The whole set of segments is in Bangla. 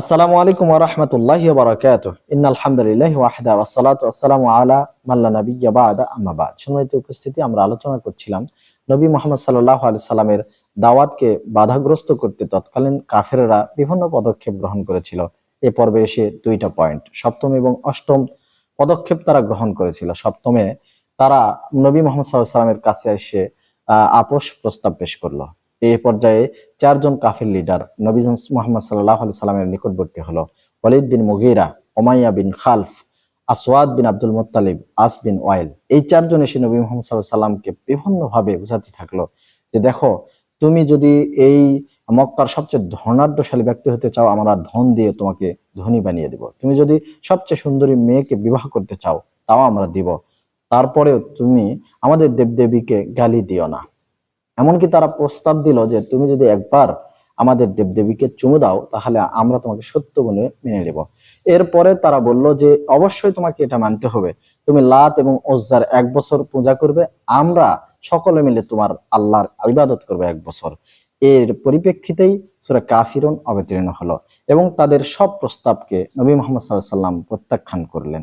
আসসালামু আলাইকুম ওরহমতুল্লাহ বারাকাত ইন্নাল হামদুলিল্লাহ ওয়াহদা ওয়াসসালাতু ওয়াসসালামু আলা মাল্লা নাবিয়্যা বাদা। আম্মা বাদ। সম্মানিত উপস্থিতি, আমরা আলোচনা করছিলাম নবী মুহাম্মদ সাল্লাল্লাহু আলাইহি সাল্লামের দাওয়াতকে বাধাগ্রস্ত করতে তৎকালীন কাফেররা বিভিন্ন পদক্ষেপ গ্রহণ করেছিল। এ পর্বে এসে দুইটা পয়েন্ট, সপ্তম এবং অষ্টম পদক্ষেপ তারা গ্রহণ করেছিল। সপ্তমে তারা নবী মোহাম্মদ সাল্লাহ সাল্লামের কাছে এসে আপোষ প্রস্তাব পেশ করল। এই পর্যায়ে চারজন কাফির লিডার নবী মোহাম্মদ সাল্লাহ আলি সাল্লামের নিকটবর্তী হলো। ওয়ালিদ বিন মুগিরা ওমাইয়া বিন খালফ, আসওয়াদ বিন আব্দুল মোত্তালিব, আস বিন ওয়াইল। এই চারজন এসে নবী মোহাম্মদ সাল্লাহ সাল্লামকে বিভিন্নভাবে বোঝাতে থাকল যে, দেখো, তুমি যদি এই মক্কার সবচেয়ে ধনাঢ্যশালী ব্যক্তি হতে চাও, আমরা ধন দিয়ে তোমাকে ধনী বানিয়ে দিব। তুমি যদি সবচেয়ে সুন্দরী মেয়েকে বিবাহ করতে চাও, তাও আমরা দিব। তারপরেও তুমি আমাদের দেবদেবীকে গালি দিও না। এমনকি তারা প্রস্তাব দিল যে তুমি যদি একবার আমাদের দেবদেবীকে চুমু দাও, তাহলে আমরা তোমাকে সত্য বলে মেনে নেব। এরপরে তারা বলল যে, অবশ্যই তোমাকে এটা মানতে হবে। তুমি লাত এবং ওজ্জার এক বছর পূজা করবে, আমরা সকলে মিলে তোমার আল্লাহর ইবাদত করবে এক বছর। এর পরিপ্রেক্ষিতেই সুরা কাফিরুন অবতীর্ণ হলো এবং তাদের সব প্রস্তাবকে নবী মোহাম্মদ সাল্লাহ সাল্লাম প্রত্যাখ্যান করলেন।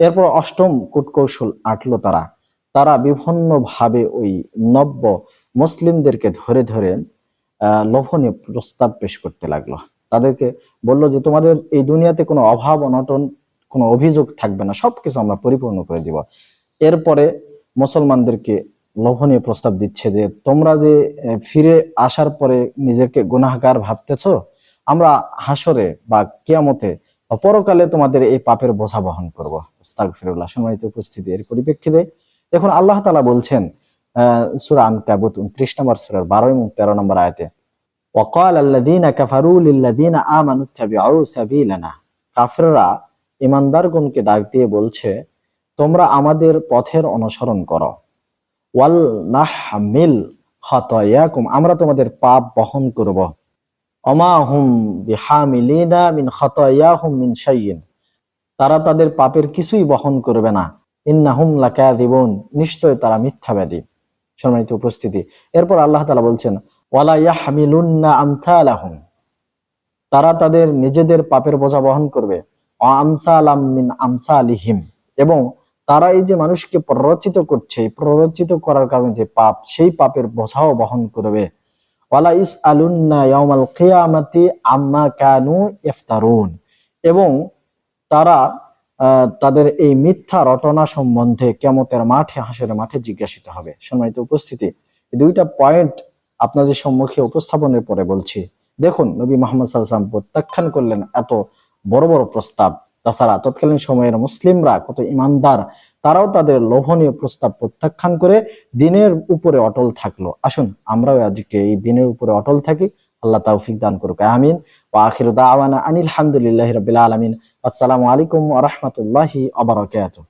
এরপর অষ্টম কূটকৌশল আটলো তারা। তারা বিভিন্নভাবে ওই নব্য মুসলিমদেরকে ধরে ধরে লোভনীয় প্রস্তাব পেশ করতে লাগল। তাদেরকে বলল যে, তোমাদের এই দুনিয়াতে কোনো অভাব, অনটন, কোনো অভিযোগ থাকবে না। সবকিছু আমরা পরিপূর্ণ করে দিব। এরপরে মুসলমানদেরকে লোভনীয় প্রস্তাব দিচ্ছে যে, তোমরা যে ফিরে আসার পরে নিজেকে গুনাহগার ভাবতেছো, আমরা হাসরে বা কিয়ামতে বা পরকালে তোমাদের এই পাপের বোঝা বহন করব। আস্তাগফিরুল্লাহ। সম্মানিত উপস্থিতি এর পরিপ্রেক্ষিতে এখন আল্লাহ তালা বলছেন সুরা উনত্রিশ নম্বর বারো এবং তেরো নম্বর আয়তে ওকাল আল্লাদিন সাবিলানা। ইমানদারগণকে ডাক দিয়ে বলছে, তোমরা আমাদের পথের অনুসরণ করো। ওয়াল নাহমিল খতয়াকুম, আমরা তোমাদের পাপ বহন করব। অমা হুম বিহামিলিনা মিন খতয়াহুম মিন শাইয়িন তারা তাদের পাপের কিছুই বহন করবে না। ইন্না হুম লাকা দিবন নিশ্চয় তারা মিথ্যাবাদী। সম্মানিত উপস্থিতি। এরপর আল্লাহ তাআলা বলছেন তারা তাদের নিজেদের পাপের বোঝা বহন করবে। এবং তারা এই যে মানুষকে প্ররোচিত করছে প্ররোচিত করার কারণে যে পাপ, সেই পাপের বোঝাও বহন করবে। আম্মা কানু এবং তারা তাদের এই মিথ্যা রটনা সম্বন্ধে কেমতের মাঠে, হাসরের মাঠে জিজ্ঞাসিত হবে। সম্মানিত উপস্থিতি দুইটা পয়েন্ট আপনাদের সম্মুখে উপস্থাপনের পরে বলছি। দেখুন, নবী মোহাম্মদ সাল্লাম প্রত্যাখ্যান করলেন এত বড় বড় প্রস্তাব। তাছাড়া তৎকালীন সময়ের মুসলিমরা কত ইমানদার, তারাও তাদের লোভনীয় প্রস্তাব প্রত্যাখ্যান করে দিনের উপরে অটল থাকল। আসুন, আমরাও আজকে এই দিনের উপরে অটল থাকি। আল্লাহ তৌফিক দান করুক, আমিন। ও আখির দাওয়ানা আনিল হামদুলিল্লাহ রবিল আলমিন। আসসালামু আলাইকুম ওয়া রাহমাতুল্লাহি ওয়া বারাকাতুহু।